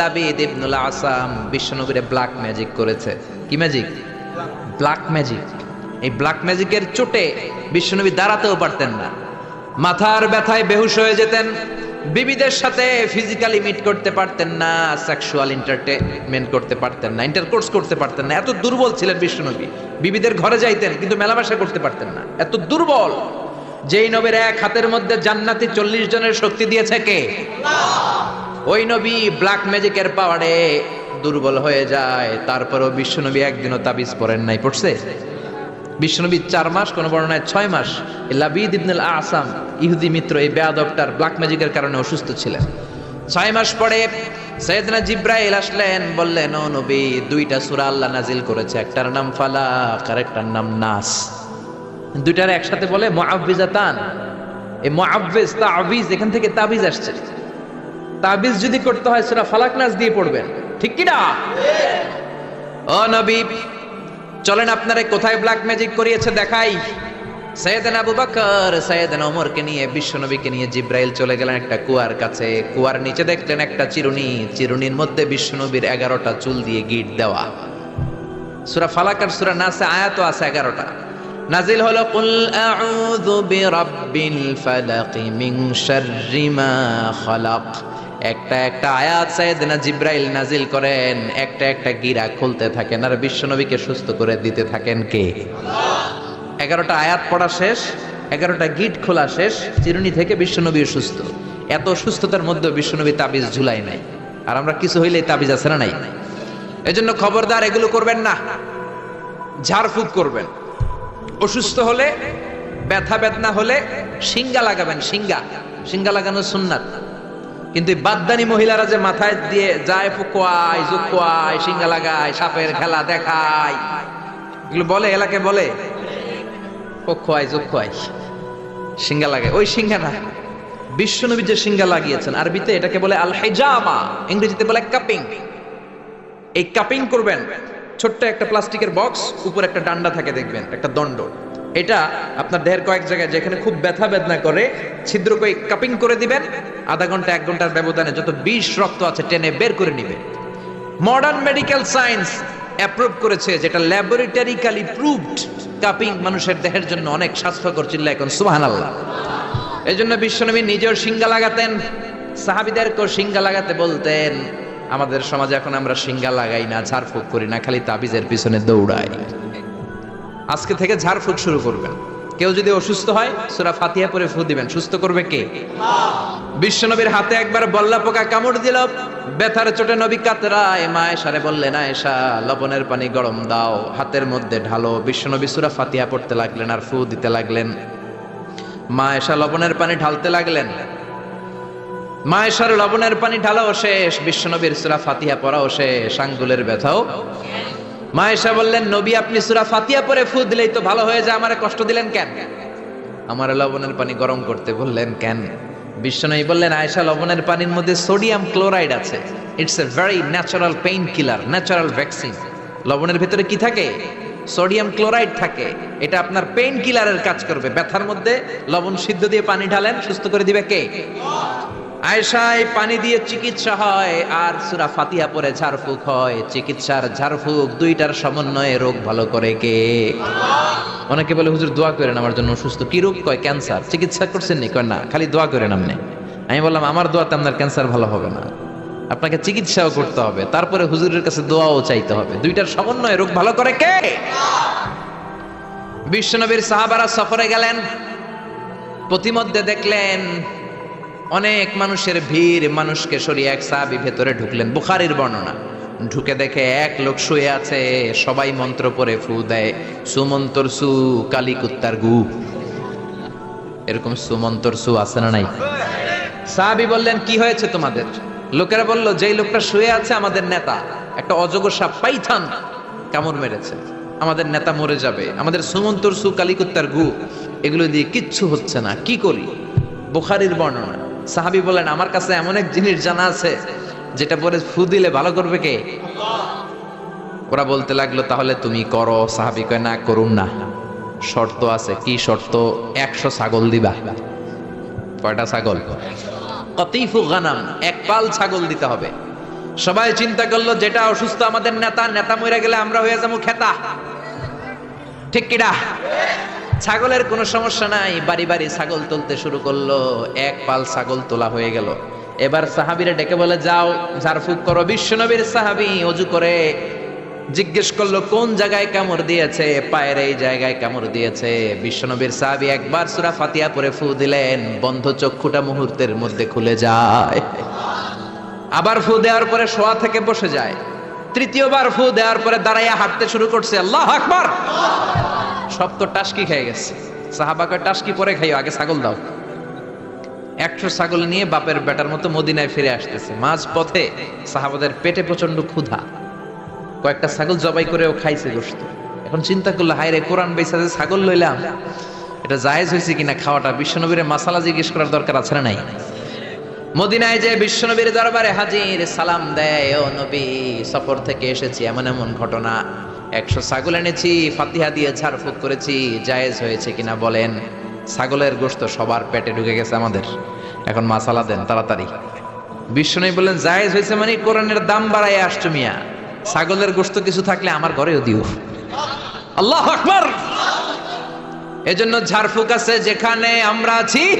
লাবিদ Ibnul Asam বিশ্বনগরে black magic করেছে। কি ম্যাজিক ব্ল্যাক ম্যাজিক এই ব্ল্যাক ম্যাজিকের চোটে বিশ্বনবী দাঁড়াতেও পারতেন না। মাথার ব্যথায় বেহুশ হয়ে যেতেন। বিবিদের সাথে ফিজিক্যালি মিট করতে পারতেন না। সেক্সুয়াল এন্টারটেনমেন্ট করতে পারতেন না। ইন্টারকোর্স করতে পারতেন না। এত দুর্বল ছিলেন বিশ্বনবী। বিবিদের ঘরে যাইতেন, কিন্তু মেলামেশা করতে পারতেন না। এত দুর্বল। যেই নবীর এক হাতের মধ্যে জান্নাতি চল্লিশ জনের শক্তি দিয়েছে কে? ওই নবী ব্ল্যাক ম্যাজিকের পাওয়ারে দুর্বল হয়ে যায়। তারপরেও বিশ্বনবী একদিনও তাবিজ পড়েন নাই, পড়ছে? বিশ্বনবী চার মাস, কোন বর্ণনায় ছয় মাস লাবিদ ইবনুল আসাম ইহুদি মিত্র, এই বেয়াদবটার ব্ল্যাক ম্যাজিকের কারণে অসুস্থ ছিলেন। ছয় মাস পরে সৈয়দনা জিব্রাইল আসলেন, বললেন, ও নবী, দুইটা সূরা আল্লাহ নাজিল করেছে, একটার নাম ফালাক আর একটার নাম নাস। দুইটার একসাথে বলে মুআব্বিজাতান এই মুআব্বিজ তাবিজ, এখান থেকে তাবিজ আসছে। তাবিজ যদি করতে হয়, সূরা ফালাক নাস দিয়ে পড়বেন। ঠিক কি না? ও নবী, চলেন আপনারে কোথায় ব্ল্যাক ম্যাজিক করিয়েছে দেখাই। সৈয়দান আবু বকর, সৈয়দান ওমরকে নিয়ে বিশ্বনবীকে নিয়ে জিব্রাইল চলে গেলেন একটা কুয়ার কাছে। কুয়ার নিচে দেখলেন একটা চিরুনি। চিরুনির মধ্যে বিশ্বনবীর এগারোটা চুল দিয়ে গিট দেওয়া। সূরা ফালাক আর সূরা নাসে আয়াত আছে এগারোটা। নাজিল হলো, কুল আউযু বিরাব্বিল ফালাক মিন শাররি মা খালাক। একটা একটা আয়াত সাইয়েদনা জিব্রাইল নাজিল করেন, একটা একটা গিরা খুলতে থাকেন। আর বিশ্বনবীকে সুস্থ করে দিতে থাকেন কে? এগারোটা আয়াত পড়া শেষ, এগারোটা গিট খোলা শেষ, চিরুনি থেকে বিশ্বনবী সুস্থ। এত সুস্থতার মধ্যে বিশ্বনবী তাবিজ ঝুলাই নাই। আর আমরা কিছু হইলেই তাবিজ আছে না নাই? এজন্য খবরদার এগুলো করবেন না। ঝাড়ফুঁক করবেন। অসুস্থ হলে, ব্যথা বেদনা হলে সিঙ্গা লাগাবেন সিঙ্গা সিঙ্গা লাগানো সুন্নাত। কিন্তু বাদদানি মহিলারা যে মাথায় দিয়ে যায়, ফুকোয়ায়, জুকোয়ায় সিঙ্গা লাগায়, সাপের খেলা দেখায়। এগুলো বলে, এলাকে বলে? পক্ষোয়ায় জুকোয়ায় সিঙ্গা লাগায়। ওই সিঙ্গা না বিশ্বনবী যে সিঙ্গা লাগিয়েছেন, আরবিতে এটাকে বলে আল হেজামা ইংরেজিতে বলে কাপিং। এই কাপিং করবেন, ছোট্ট একটা প্লাস্টিকের বক্স, উপর একটা ডান্ডা থাকে, দেখবেন, একটা দণ্ড। এটা আপনার দেহের কয়েক জায়গায় যেখানে খুব ব্যথা বেদনা করে, ছিদ্র করে কাপিং করে দিবেন, আধা ঘণ্টা, এক ঘণ্টার ব্যবধানে যত বিষ রক্ত আছে টেনে বের করে নিবে মডার্ন মেডিকেল সায়েন্স অ্যাপ্রুভ করেছে যেটা ল্যাবরেটরিক্যালি প্রুভড কাপিং মানুষের দেহের জন্য অনেক স্বাস্থ্যকর চিল্লা এখন সুহান আল্লাহ এই জন্য বিশ্বনবী নিজের সিঙ্গা লাগাতেন সাহাবিদেরকেও সিঙ্গা লাগাতে বলতেন, আমাদের সমাজে এখন আমরা সিঙ্গা লাগাই না, ঝাড়ফুঁক করি না, খালি তাবিজের পিছনে দৌড়াই। আজকে থেকে ঝাড়ফুঁক শুরু করবেন কেউ যদি অসুস্থ হয়, সুরা ফাতিহা পরে ফু দিবেন। সুস্থ করবে কে? বিশ্বনবীর হাতে একবার বল্লা পোকা কামড় দিল। ব্যথার চোটে নবী কাতরায় মা এসারে বললেন, আয়েশা, লবণের পানি গরম দাও। হাতের মধ্যে ঢালো। বিশ্বনবী সুরা ফাতিহা পড়তে লাগলেন আর ফু দিতে লাগলেন। মা এসা লবণের পানি ঢালতে লাগলেন। মা এসার লবণের পানি ঢালাও শেষ। বিশ্বনবীর সুরা ফাতিহা পড়াও শেষ। আঙ্গুলের ব্যথাও মা এসা বললেন, নবী, আপনি সুরা ফাতিয়া পরে ফু দিলেই তো ভালো হয়ে যায়। আমারে কষ্ট দিলেন কেন? আমার লবণের পানি গরম করতে বললেন, কেন? বিশ্বনবী বললেন, আয়েশা, লবণের পানির মধ্যে সোডিয়াম ক্লোরাইড আছে। It's a very natural painkiller natural vaccine লবণের ভেতরে কি থাকে? সোডিয়াম ক্লোরাইড থাকে। এটা আপনার পেইন কিলারের কাজ করবে। ব্যথার মধ্যে লবণ সিদ্ধ দিয়ে পানি ঢালেন। সুস্থ করে দিবে কে? আয়েশায় পানি দিয়ে চিকিৎসা হয়, আর সুরা ফাতিহা পরে ঝাড়ফুঁক হয়। চিকিৎসার ঝাড়ফুঁক দুইটার সমন্বয়ে রোগ ভালো করে কে? অনেকে বলে, হুজুর, দোয়া করেন আমার জন্য অসুস্থ। কি রোগ কয়? ক্যান্সার। চিকিৎসা করছেন নি? কয়, না, খালি দোয়া করেন আপনি। আমি বললাম, আমার দোয়াতে আপনার ক্যান্সার ভালো হবে না। আপনাকে চিকিৎসাও করতে হবে। তারপরে হুজুরের কাছে দোয়াও চাইতে হবে। দুইটার সমন্বয়ে রোগ ভালো করে কে? বিশ্বনবীর সাহাবারা সফরে গেলেন। প্রতিমধ্যে দেখলেন অনেক মানুষের ভিড়, মানুষকে সরিয়ে এক সাহাবি ভেতরে ঢুকলেন। বুখারির বর্ণনা, ঢুকে দেখে এক লোক শুয়ে আছে, সবাই মন্ত্র পরে ফু দেয়, সুমন্তর সু কালী কুত্তার গু। এরকম সুমন্তর সু আছে না নাই? সাহাবি বললেন, কি হয়েছে তোমাদের? লোকেরা বলল, যেই লোকটা শুয়ে আছে আমাদের নেতা, একটা অজগর সাপ, পাইথান, কামড় মেরেছে। আমাদের নেতা মরে যাবে, আমাদের সুমন্তর সু কালিকুত্তার গু, এগুলো দিয়ে কিচ্ছু হচ্ছে না, কি করি? বুখারির বর্ণনা সাহাবি বলেন, আমার কাছে এমন এক জিনিস জানা আছে, যেটা পরে ফু দিলে ভালো করবে কে? ওরা বলতে লাগল, তাহলে তুমি করো। সাহাবি কয়, না, করুন না। শর্ত আছে। কি শর্ত? একশো ছাগল দিবা। কয়টা ছাগল? কতিফু গানাম। এক পাল ছাগল দিতে হবে। সবাই চিন্তা করল, যেটা অসুস্থ আমাদের নেতা নেতা মরে গেলে আমরা হয়ে যাব খেতা। ঠিক কিনা ছাগলের কোনো সমস্যা নাই, বাড়ি বাড়ি ছাগল তুলতে শুরু করল, এক পাল ছাগল তোলা হয়ে গেল। এবার সাহাবিরা ডেকে বলে, যাও, ঝাড়ফুক করো। বিশ্বনবীর সাহাবি অজু করে জিজ্ঞেস করল, কোন জায়গায় কামড় দিয়েছে? পায়ের এই জায়গায় কামড় দিয়েছে। বিশ্বনবীর সাহাবি একবার সুরা ফাতিয়া পরে ফু দিলেন, বন্ধ চক্ষুটা মুহূর্তের মধ্যে খুলে যায়। আবার ফু দেওয়ার পরে শোয়া থেকে বসে যায়। তৃতীয়বার ফু দেওয়ার পরে দাঁড়াইয়া হাঁটতে শুরু করছে। আল্লাহ আকবার! সব তো টাসকি খেয়ে গেছে। সাহাবাকে টাসকি পরে খাইও, আগে ছাগল দাও। একশো ছাগল নিয়ে বাপের বেটার মতো মদিনায় ফিরে আসতেছে। মাঝ পথে সাহাবাদের পেটে প্রচণ্ড ক্ষুধা। কয়েকটা ছাগল জবাই করেও খাইছে গোস্ত এখন চিন্তা করল হায় রে কোরআন বেসা যে ছাগল লইলাম, এটা জায়েজ হয়েছে কিনা খাওয়াটা? বিশ্বনবীর মাসালা জিজ্ঞেস করার দরকার আছে না নাই? মদিনায় যে বিশ্বনবীর দরবারে হাজির সালাম দেয়, ও নবী, সফর থেকে এসেছি এমন এমন ঘটনা। একশো ছাগল এনেছি, ফাতিহা দিয়ে ঝাড়ফুঁক করেছি, জায়েজ হয়েছে কিনা বলেন। ছাগলের গোস্ত সবার পেটে ঢুকে গেছে আমাদের। এখন মাসালা দেন, তাড়াতাড়ি। বিশ্বনবী বললেন, জায়েজ হয়েছে মানে কোরআনের দাম বাড়ায় আসছো মিয়া। ছাগলের গোস্ত কিছু থাকলে আমার ঘরেও দিও। আল্লাহ আকবার! এজন্য ঝাড়ফুঁক আছে যেখানে আমরা আছি।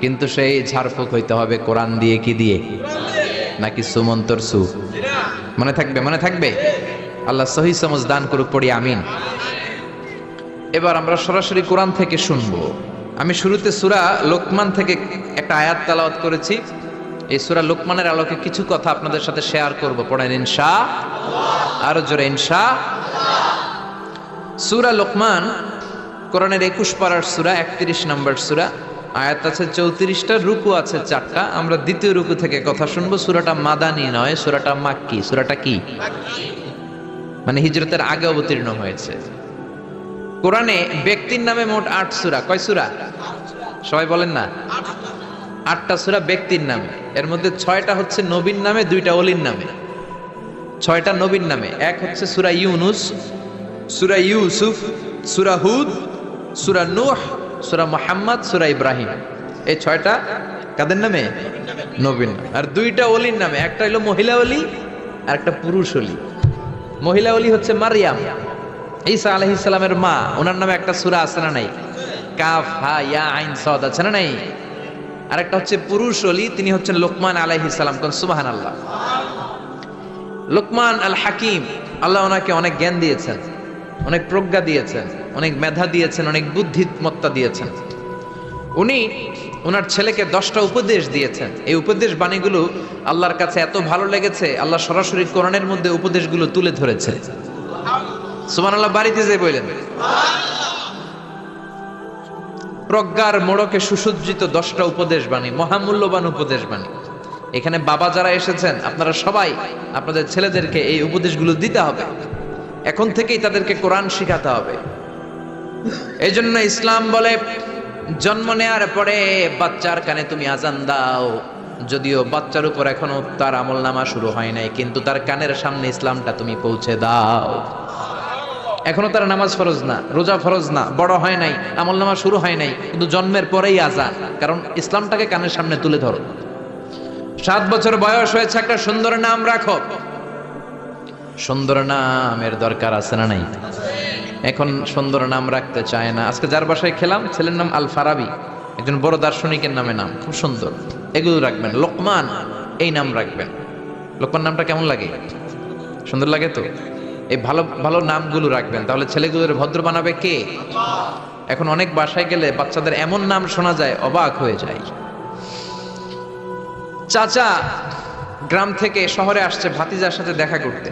কিন্তু সেই ঝাড়ফুঁক হইতে হবে কোরআন দিয়ে, কি দিয়ে? নাকি সুমন্তর সু? মনে থাকবে মনে থাকবে? আল্লাহ সহি সমজ দান করুক, পড়ি, আমিন। এবার আমরা সরাসরি কোরআন থেকে শুনব। আমি শুরুতে সুরা লোকমান থেকে একটা আয়াত তালাওয়াত করেছি। এই সুরা লোকমানের আলোকে কিছু কথা আপনাদের সাথে শেয়ার করব। পড়েন, ইনশা আরও জোরে, ইনশা সুরা লোকমান, কোরআনের একুশ পাড়ার সুরা, একত্রিশ নম্বর সুরা। আয়াত আছে চৌত্রিশটা, রুকু আছে চারটা। আমরা দ্বিতীয় রুকু থেকে কথা শুনব। সুরাটা মাদানি নয়, সুরাটা মাক্কি। সুরাটা কি? মানে হিজরতের আগে অবতীর্ণ হয়েছে। কোরআনে ব্যক্তির নামে মোট আট সুরা। কয় সুরা? সবাই বলেন না? আটটা সুরা ব্যক্তির নামে। এর মধ্যে ছয়টা হচ্ছে নবীন নামে, দুইটা অলির নামে। ছয়টা নবীন নামে। এক হচ্ছে সুরা ইউনুস, সুরা ইউসুফ, সুরা হুদ, সুরা নুহ, সুরা মোহাম্মদ, সুরা ইব্রাহিম। এই ছয়টা কাদের নামে? নবীন আর দুইটা অলির নামে। একটা হলো মহিলা অলি, আর একটা পুরুষ অলি। মহিলা অলি হচ্ছে মারিয়াম। ঈসা সালামের মা। ওনার নামে একটা সূরা আছে না নাই? আর একটা হচ্ছে পুরুষ তিনি হচ্ছেন লোকমান সুবহানাল্লাহ। লোকমান আল আল্লাহ ওনাকে অনেক জ্ঞান দিয়েছেন, অনেক প্রজ্ঞা দিয়েছেন, অনেক মেধা দিয়েছেন, অনেক বুদ্ধিমত্তা দিয়েছেন। উনি ওনার ছেলেকে দশটা উপদেশ দিয়েছেন। এই উপদেশ বাণীগুলো আল্লাহর কাছে এত ভালো লেগেছে, আল্লাহ সরাসরি কোরআনের মধ্যে উপদেশগুলো তুলে ধরেছে। সুমান আল্লাহ বাড়িতে যে বললেন, প্রজ্ঞার মোড়কে সুসজ্জিত দশটা উপদেশ বাণী, মহামূল্যবান উপদেশ বাণী। এখানে বাবা যারা এসেছেন, আপনারা সবাই আপনাদের ছেলেদেরকে এই উপদেশগুলো দিতে হবে। এখন থেকেই তাদেরকে কোরআন শিখাতে হবে। এই জন্য ইসলাম বলে জন্ম নেয়ার পরে বাচ্চার কানে তুমি আজান দাও। যদিও বাচ্চার উপর এখনও তার আমল নামা শুরু হয় নাই, কিন্তু তার কানের সামনে ইসলামটা তুমি পৌঁছে দাও। এখনও তার নামাজ ফরজ না, রোজা ফরজ না, বড় হয় নাই, আমল নামা শুরু হয় নাই, কিন্তু জন্মের পরেই আজান। কারণ ইসলামটাকে কানের সামনে তুলে ধরো। সাত বছর বয়স হয়েছে, একটা সুন্দর নাম রাখো। সুন্দর নামের দরকার আছে না নাই? এখন সুন্দর নাম রাখতে চায় না। আজকে যার বাসায় খেলাম, ছেলের নাম আল ফারাবি একজন বড় দার্শনিকের নামে নাম, খুব সুন্দর। এগুলো রাখবেন। লোকমান, এই নাম রাখবেন। লোকমান নামটা কেমন লাগে? সুন্দর লাগে তো? এই ভালো ভালো নামগুলো রাখবেন। তাহলে ছেলেগুলোর ভদ্র বানাবে কে? এখন অনেক বাসায় গেলে বাচ্চাদের এমন নাম শোনা যায়, অবাক হয়ে যায়। চাচা, গ্রাম থেকে শহরে আসছে, ভাতিজার সাথে দেখা করতে।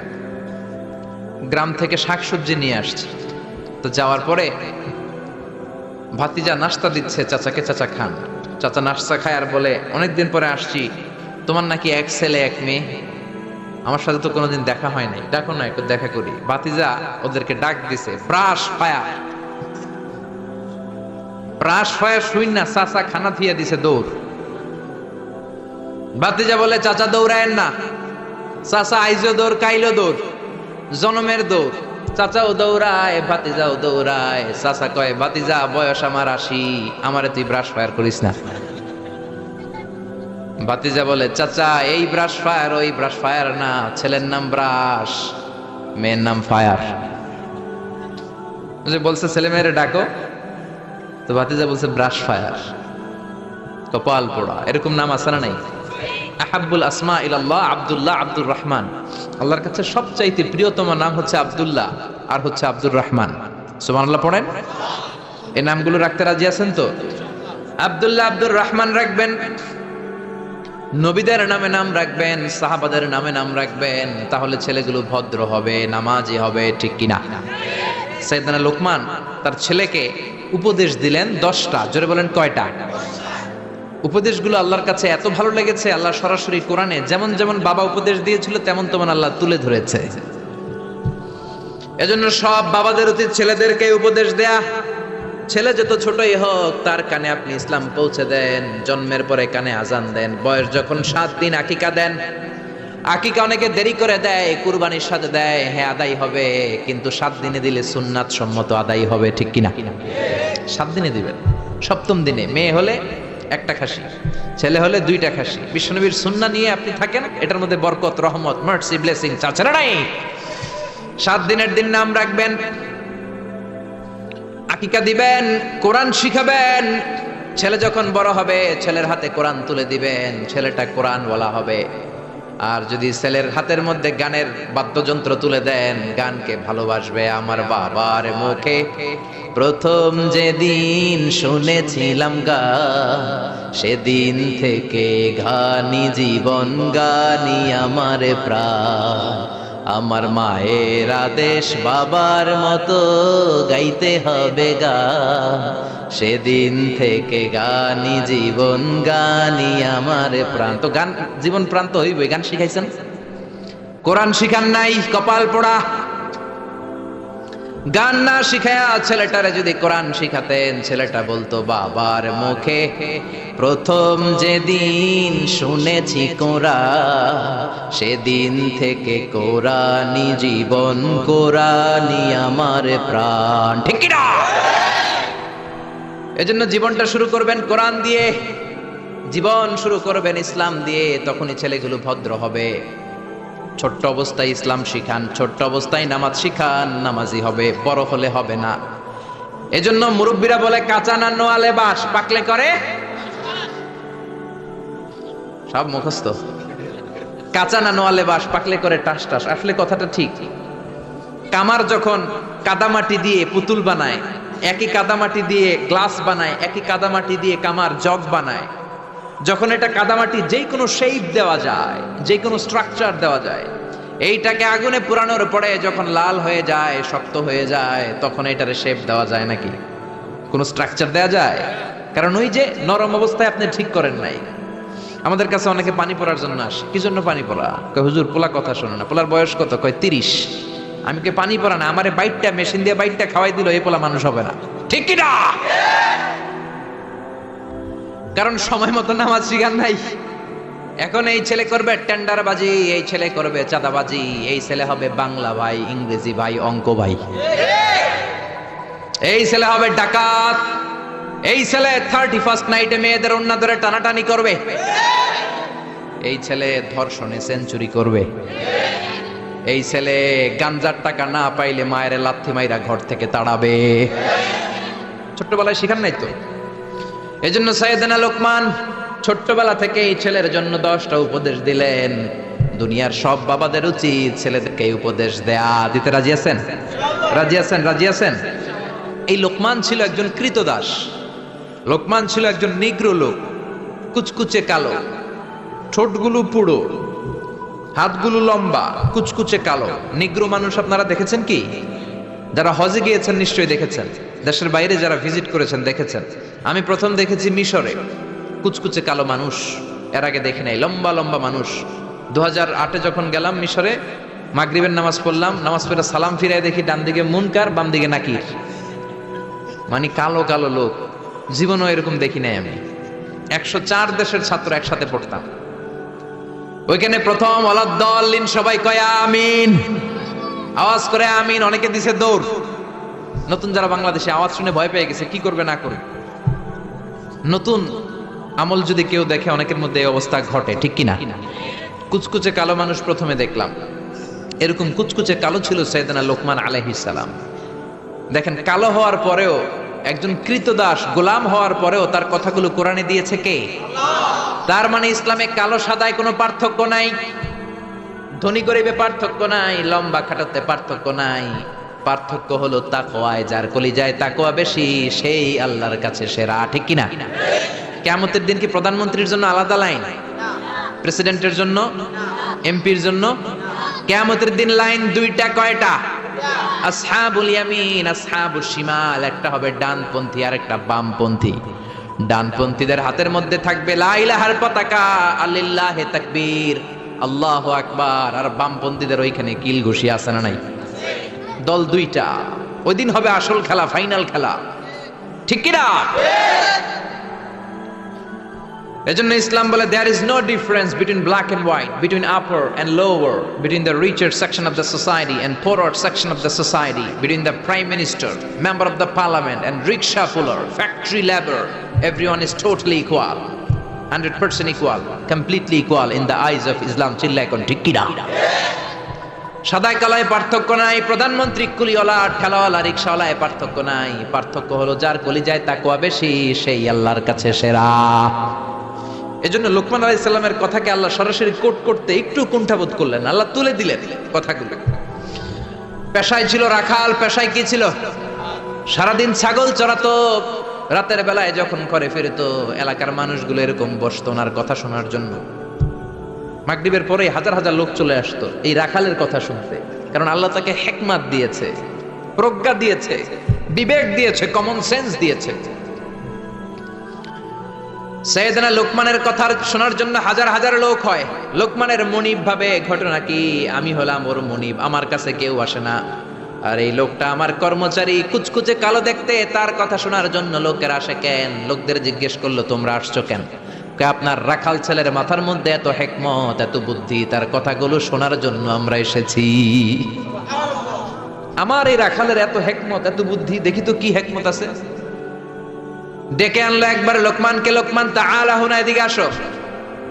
গ্রাম থেকে শাকসবজি নিয়ে আসছে। তো যাওয়ার পরে ভাতিজা নাস্তা দিচ্ছে চাচাকে, চাচা খান। চাচা নাস্তা খায় আর বলে, অনেকদিন পরে আসছি। তোমার নাকি এক ছেলে, এক মেয়ে। আমার সাথে তো কোনোদিন দেখা হয় নাই। ডাকো না একটু দেখা করি। ভাতিজা ওদেরকে ডাক দিছে প্রাস পায়া প্রাস পায়া শুই না, চাচা খানা থিয়া দিছে, দৌড়। ভাতিজা বলে, চাচা দৌড়ায়েন না। চাচা আইজো দৌড়, কাইলো দৌড়। জনমের দৌড়। চাচাও দৌড়ায় ভাতিজাও দৌড়ায়। চাচা কয়, ভাতিজা, বয়স আমার আশি, আমারে তুই ব্রাশ ফায়ার করিস না। বাতিজা বলে, চাচা, এই ব্রাশ ফায়ার ওই ব্রাশ ফায়ার না, ছেলের নাম ব্রাশ মেয়ের নাম ফায়ার বলছে, ছেলে মেয়েরে ডাকো। তো বাতিজা বলছে ব্রাশ ফায়ার কপাল পোড়া। এরকম নাম আছে না নাই? আহাব্বুল আসমা ইল্লাহ আব্দুল্লাহ আব্দুর রহমান। আল্লাহর কাছে সবচাইতে প্রিয়তম নাম হচ্ছে আব্দুল্লাহ, আর হচ্ছে আব্দুর রহমান। সুবহানাল্লাহ, পড়েন? এই নামগুলো রাখতে রাজি আছেন তো? আব্দুল্লাহ আব্দুর রহমান রাখবেন, নবীদের নামে নাম রাখবেন, সাহাবাদের নামে নাম রাখবেন, তাহলে ছেলেগুলো ভদ্র হবে, নামাজি হবে, ঠিক কিনা? সৈয়দানা লোকমান তার ছেলেকে উপদেশ দিলেন দশটা, জোরে বলেন কয়টা? উপদেশগুলো আল্লাহর কাছে এত ভালো লেগেছে, আল্লাহ সরাসরি কোরআনে যেমন যেমন বাবা উপদেশ দিয়েছিল, তেমন তেমন আল্লাহ তুলে ধরেছে। এজন্য সব বাবাদের উচিত ছেলেদেরকে উপদেশ দেয়া। ছেলে যত ছোটই হোক, তার কানে আপনি ইসলাম পৌঁছে দেন, জন্মের পরে কানে আজান দেন, বয়স যখন সাত দিন আকিকা দেন। আকিকা অনেকে দেরি করে দেয়, কুরবানির সাথে দেয় হ্যাঁ আদায় হবে, কিন্তু সাত দিনে দিলে সুন্নাত সম্মত আদায় হবে, ঠিক কিনা? সাত দিনে দিবেন। সপ্তম দিনে, মেয়ে হলে একটা খাসি। ছেলে হলে দুইটা খাসি। বিশ্বনবীর সুন্না নিয়ে আপনি থাকেন, এটার মধ্যে বরকত, রহমত, মার্সি, ব্লেসিং, চাচারা নাই। সাত দিনের দিন নাম রাখবেন, আকিকা দিবেন, কোরআন শিখাবেন। ছেলে যখন বড় হবে, ছেলের হাতে কোরআন তুলে দিবেন, ছেলেটা কোরআন বলা হবে। আর যদি ছেলের হাতের মধ্যে গানের বাদ্যযন্ত্র তুলে দেন, গানকে ভালোবাসবে আমার বাবার মুখে। প্রথম যেদিন শুনেছিলাম গা, সেদিন থেকে ঘানি জীবন, গানি আমার প্রাণ। আমার মায়ের আদেশ বাবার মতো গাইতে হবে গা। সেদিন থেকে গানি জীবন, গানি আমার প্রাণ। তো গান, জীবন প্রাণ তো হইবে গান শিখাইছেন? কোরআন শিখান নাই, কপাল পোড়া। গান না শিখায়া ছেলেটারে যদি কোরআন শিখাতেন, ছেলেটা বলতো, বাবার মুখে প্রথম যেদিন শুনেছি কোরআ সেদিন থেকে কোরআনি জীবন কোরআনি আমার প্রাণ। ঠিক না এজন্য জীবনটা শুরু করবেন কোরআন দিয়ে। জীবন শুরু করবেন ইসলাম দিয়ে, তখনই ছেলেগুলো ভদ্র হবে। ছোট্ট অবস্থায় ইসলাম শিখান, ছোট্ট অবস্থায় নামাজ শিখান, নামাজি হবে, বড় হলে হবে না। এজন্য মুরব্বীরা বলে, কাঁচা না নোয়ালে বাস, পাকলে করে? সব মুখস্থ। কাঁচা না নোয়ালে বাস, পাকলে করে, টাস টাস। আসলে কথাটা ঠিক। কামার যখন কাদামাটি দিয়ে পুতুল বানায় একই কাদামাটি দিয়ে গ্লাস বানায়, একই কাদামাটি দিয়ে কামার জগ বানায়। যখন এটা কাদামাটি যে কোনো শেপ দেওয়া যায় যে কোনো স্ট্রাকচার দেওয়া যায়, এইটাকে আগুনে পুরানোর পরে যখন লাল হয়ে যায়, শক্ত হয়ে যায়, তখন এটারে শেপ দেওয়া যায় নাকি? কোনো স্ট্রাকচার দেওয়া যায়? কারণ ওই যে নরম অবস্থায় আপনি ঠিক করেন নাই। আমাদের কাছে অনেকে পানি পড়ার জন্য আসে। কি জন্য পানি কয়, হুজুর পোলা কথা শোনো না। পোলার বয়স কত? কয়, তিরিশ। আমি কে পানি পড়া না? আমারে বাইটটা, মেশিন দিয়ে বাইটটা খাওয়াই দিল, এই পোলা মানুষ হবে না। ঠিক কি না কারণ সময় মতো নামাজ শিখান নাই। এখন এই ছেলে করবে টেন্ডারবাজি, এই ছেলে করবে চাঁদাবাজি, এই ছেলে হবে বাংলা ভাই, ইংরেজি ভাই, অঙ্ক ভাই। এই ছেলে হবে ডাকাত। এই ছেলে থার্টি ফার্স্ট নাইটে মেয়েদের অন্য ধরে টানাটানি করবে। এই ছেলে ধর্ষণে সেঞ্চুরি করবে। এই ছেলে গাঞ্জার টাকা না পাইলে মায়ের লাথি মাইরা ঘর থেকে তাড়াবে। ছোট্টবেলায় শিখান নাই তো? এই জন্য সৈয়দনা লোকমান ছোট্টবেলা থেকে এই ছেলের জন্য দশটা উপদেশ দিলেন। দুনিয়ার সব বাবাদের উচিত ছেলেদেরকে উপদেশ দেয়া। দিতে রাজি আছেন? রাজি আছেন? রাজি আছেন? এই লোকমান ছিল একজন কৃতদাস। লোকমান ছিল একজন নিগ্র লোক। কুচকুচে কালো। ঠোঁটগুলো পুড়ো। হাতগুলো লম্বা, কুচকুচে কালো। নিগ্র মানুষ আপনারা দেখেছেন কি? যারা হজে গিয়েছেন নিশ্চয়ই দেখেছেন। দেশের বাইরে যারা ভিজিট করেছেন দেখেছেন। আমি প্রথম দেখেছি মিশরে। কুচকুচে কালো মানুষ। এর আগে দেখি নাই। লম্বা লম্বা মানুষ। দু হাজার আটে যখন গেলাম মিশরে, মাগরিবের নামাজ পড়লাম। নামাজ পড়ে সালাম ফিরাই দেখি ডান দিকে মুনকার, বাম দিকে নাকির। মানে কালো কালো লোক। জীবনও এরকম দেখি নাই আমি। একশো চার দেশের ছাত্র একসাথে পড়তাম। ওইখানে প্রথম অলাদ্দলিন সবাই কয় আমিন। আওয়াজ করে আমিন, অনেকে দিছে দৌড়। নতুন যারা বাংলাদেশে আওয়াজ শুনে ভয় পেয়ে গেছে, কি করবে না করবে? নতুন আমল যদি কেউ দেখে, অনেকের মধ্যে এই অবস্থা ঘটে, ঠিক কিনা? কুচকুচে কালো মানুষ প্রথমে দেখলাম। এরকম কুচকুচে কালো ছিল সৈয়দনা লোকমান সালাম। দেখেন, কালো হওয়ার পরেও, একজন কৃতদাস, গোলাম হওয়ার পরেও তার কথাগুলো কোরআনে দিয়েছে কে? তার মানে ইসলামে কালো সাদায় কোনো পার্থক্য নাই, ধনী গরিবে পার্থক্য নাই, লম্বা খাটাতে পার্থক্য নাই। পার্থক্য হলো তাকোয়ায় যার কলিজায় তাকোয়া বেশি, সেই আল্লাহর কাছে সেরা। ঠিক কিনা? কেমতের দিন কি প্রধানমন্ত্রীর জন্য আলাদা লাইন? প্রেসিডেন্টের জন্য? এমপির জন্য? কেমতের দিন লাইন দুইটা কয়টা? আসহাবুল ইয়ামিন আসহাবুল শিমাল, একটা হবে ডানপন্থী আর একটা বামপন্থী। ডানপন্থীদের হাতের মধ্যে থাকবে লা ইলাহার পতাকা আল্লিল্লাহে তাকবীর। আল্লাহু আকবার। আর বামপন্থীদের ওইখানে কিল ঘুষি আছে না নাই? দল দুইটা। ওই দিন হবে আসল খেলা, ফাইনাল খেলা। ঠিক কিনা এজন্য ইসলাম বলে there is no difference between black and white between upper and lower between the richer section of the society and poorer section of the society between the prime minister member of the parliament and rickshaw puller factory labour is totally equal hundred percent equal completely equal in the eyes of Islam চিল্লা এখন ঠিক কিনা সাদায় কালায় পার্থক্য নাই। প্রধানমন্ত্রী কুলিওয়ালা, ঠেলাওয়ালা, রিক্সাওয়ালায় পার্থক্য নাই। পার্থক্য হলো যার কলি যায় তাকুয়া বেশি, সেই আল্লাহর কাছে সেরা। এজন্য লোকমান আলাইহিস সালামের কথাকে আল্লাহ সরাসরি কোট করতে একটু কুণ্ঠাবোধ করলেন। আল্লাহ তুলে দিলেন কথাগুলো। পেশায় ছিল রাখাল, পেশায় কি ছিল? সারাদিন ছাগল চড়াতো। রাতের বেলায় যখন করে ফিরতো, এলাকার মানুষগুলো এরকম বসতো ওনার কথা শোনার জন্য। মাগরিবের পরে হাজার হাজার লোক চলে আসতো এই রাখালের কথা শুনতে। কারণ আল্লাহ তাকে হেকমাত দিয়েছে, প্রজ্ঞা দিয়েছে, বিবেক দিয়েছে কমন সেন্স দিয়েছে। সৈয়দনা লোকমানের কথা শোনার জন্য হাজার হাজার লোক হয়। লোকমানের মনিব ভাবে, ঘটনা কি? আমি হলাম ওর মনিব, আমার কাছে কেউ আসে না। আর এই লোকটা আমার কর্মচারী কুচকুচে কালো দেখতে, তার কথা শোনার জন্য লোকের আসে কেন? লোকদের জিজ্ঞেস করল, তোমরা আসছো কেন? আপনার রাখাল ছেলের মাথার মধ্যে এত হেকমত, এত বুদ্ধি, তার কথাগুলো শোনার জন্য আমরা এসেছি। আমার এই রাখালের এত হেকমত, এত বুদ্ধি, দেখি তো কি হেকমত আছে? ডেকে আনলো একবার লোকমানকে, লোকমান, তাআলা হুনা, এদিকে আসো।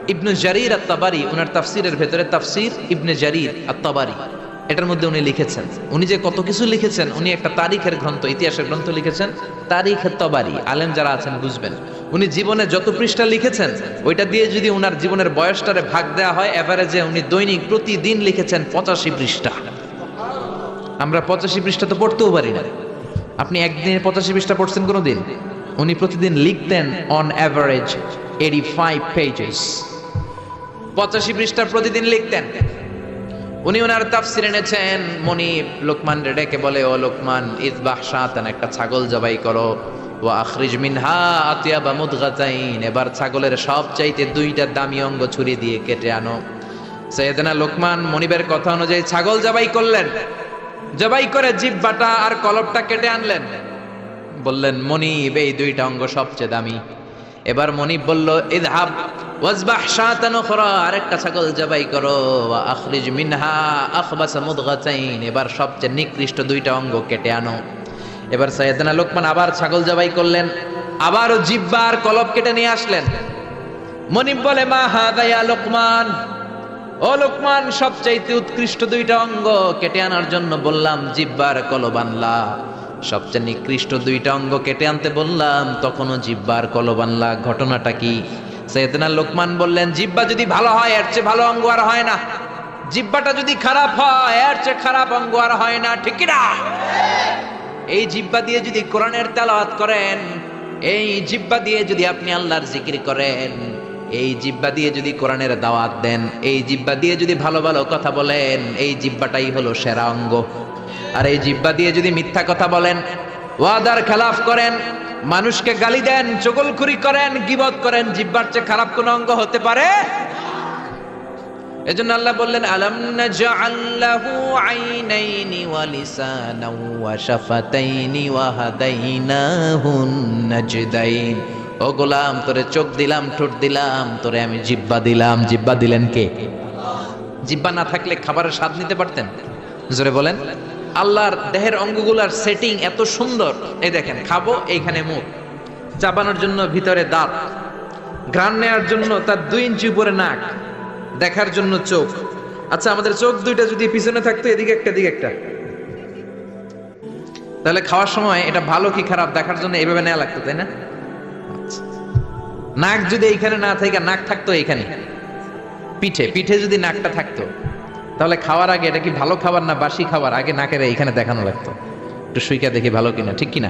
ইবনে জারির আত-তাবারি ওনার তাফসীরের ভেতরে তাফসীর ইবনে জারির আত-তাবারি। এটার মধ্যে উনি লিখেছেন। উনি যে কত কিছু লিখেছেন, উনি একটা তারিখের গ্রন্থ, ইতিহাসের গ্রন্থ লিখেছেন। তারিখের তবারি, আলেম যারা আছেন বুঝবেন। উনি জীবনে যত পৃষ্ঠা লিখেছেন, ওইটা দিয়ে যদি ওনার জীবনের বয়সটারে ভাগ দেওয়া হয় এভারেজে উনি দৈনিক প্রতিদিন লিখেছেন পঁচাশি পৃষ্ঠা। আমরা পঁচাশি পৃষ্ঠা তো পড়তেও পারি না। আপনি একদিনে পঁচাশি পৃষ্ঠা পড়ছেন কোনো দিন উনি প্রতিদিন লিখতেন on average eighty five pages পঁচাশি পৃষ্ঠা প্রতিদিন লিখতেন। উনি ওনার তাফসির এনেছেন মনি লোকমান ডেকে বলে, ও লোকমান ইজবাহ শাতান, একটা ছাগল জবাই করো। ও আখরিজ মিনহা আতিয়া বা মুদগাতাইন, এবার ছাগলের সব চাইতে দুইটা দামি অঙ্গ ছুরি দিয়ে কেটে আনো। সৈয়দনা লোকমান মনিবের কথা অনুযায়ী ছাগল জবাই করলেন। জবাই করে জিব্বাটা আর কলবটা কেটে আনলেন। বললেন, মনিব, এই দুইটা অঙ্গ সবচেয়ে দামি। এবার মনিব বলল, ইদহাব ওয়াজবাহ শাতান উখরা, আরেকটা ছাগল জবাই করো, ওয়া আখরিজ মিনহা আখবাস মুদগাতাইন, এবার সবচেয়ে নিকৃষ্ট দুইটা অঙ্গ কেটে আনো। এবার সাইয়েদনা লোকমান আবার ছাগল জবাই করলেন, আবারও জিব্বা আর কলব কেটে নিয়ে আসলেন। মনিব বলে, মা হাদায়া লোকমান? ও লোকমান, সবচাইতে উৎকৃষ্ট দুইটা অঙ্গ কেটে আনার জন্য বললাম জিব্বার কলব আনলা। সবচেয়ে নিকৃষ্ট দুইটা অঙ্গ কেটে আনতে বললাম, তখনও জিব্বার কলব আনলা। ঘটনাটা কি? সৈয়দনা লোকমান বললেন, জিব্বা যদি ভালো হয়, এর চেয়ে ভালো অঙ্গ আর হয় না। জিব্বাটা যদি খারাপ হয়, এর চেয়ে খারাপ অঙ্গ আর হয় না, ঠিক না এই জিব্বা দিয়ে যদি কোরআনের তেলাওয়াত করেন, এই জিব্বা দিয়ে যদি আপনি আল্লাহর জিকির করেন, এই জিব্বা দিয়ে যদি কোরআনের দাওয়াত দেন, এই জিব্বা দিয়ে যদি ভালো ভালো কথা বলেন, এই জিব্বাটাই হলো সেরা অঙ্গ। আর এই জিব্বা দিয়ে যদি মিথ্যা কথা বলেন, ওয়াদার খেলাফ করেন মানুষকে গালি দেন, চগলখুরি করেন, গিবত করেন, জিব্বার চেয়ে খারাপ কোন অঙ্গ হতে পারে? এজন্য আল্লাহ বললেন আইনাইনি ওয়া ওয়া শাফাতাইনি ওয়া নাজদাইন। ও গোলাম, তোরে চোখ দিলাম, ঠোঁট দিলাম, তোরে আমি জিব্বা দিলাম। জিব্বা দিলেন কে? জিব্বা না থাকলে খাবারের স্বাদ নিতে পারতেন? জোরে বলেন। আল্লাহর দেহের অঙ্গগুলার সেটিং এত সুন্দর। এই দেখেন, খাব, এইখানে মুখ। চাবানোর জন্য ভিতরে দাঁত। ঘ্রাণ নেওয়ার জন্য তার দুই ইঞ্চি উপরে নাক। দেখার জন্য চোখ। আচ্ছা আমাদের চোখ দুইটা যদি পিছনে থাকতো, এদিকে একটা এদিকে একটা। তাহলে খাওয়ার সময় এটা ভালো কি খারাপ দেখার জন্য এইভাবে নেওয়া লাগতো, তাই না? আচ্ছা। নাক যদি এইখানে না থাকে, নাক থাকতো এইখানে। পিঠে পিঠে যদি নাকটা থাকতো। তাহলে খাওয়ার আগে এটা কি ভালো খাবার না বাসি খাবার? আগে নাকের এখানে দেখানো লাগতো। একটু সুইকা দেখি ভালো কিনা, ঠিক কিনা?